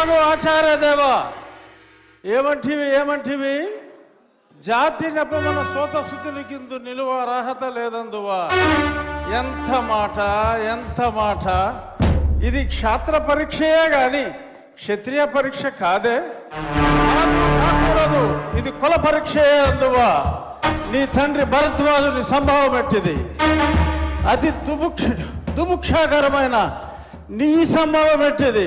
నాను ఆచార్య దేవా. ఏమంటివి ఏమంటివి? జాతి నెపమన సోత శుద్ధునికిందు నిలువ అర్హత లేదందువా. ఎంత మాట ఎంత మాట. ఇది క్షాత్ర పరీక్షయే గాని క్షత్రియ పరీక్ష కాదే. కాకూడదు ఇది కుల పరీక్షయే అందువా. నీ తండ్రి భరద్వాజుని సంభావం పెట్టింది అతి దుభుక్ష దుభుక్షాకరమైన నీ సంభావం పెట్టింది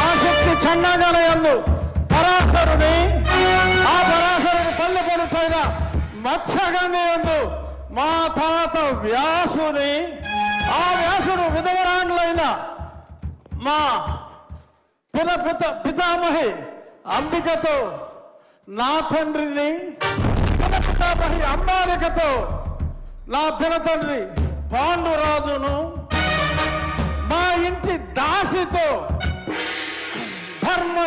ఆసక్తి శక్తి పరాశరుని ఆ పరాశరుని పల్లె పడుచైన మత్స్యగంగయందు మా తాత వ్యాసుని ఆ వ్యాసుడు విధవరాండ్లైన మా పిత పిత పితామహి అంబికతో నా తండ్రిని పిత పితామహి అంబాలికతో నా పినతండ్రి పాండురాజును మా ఇంటి దాసితో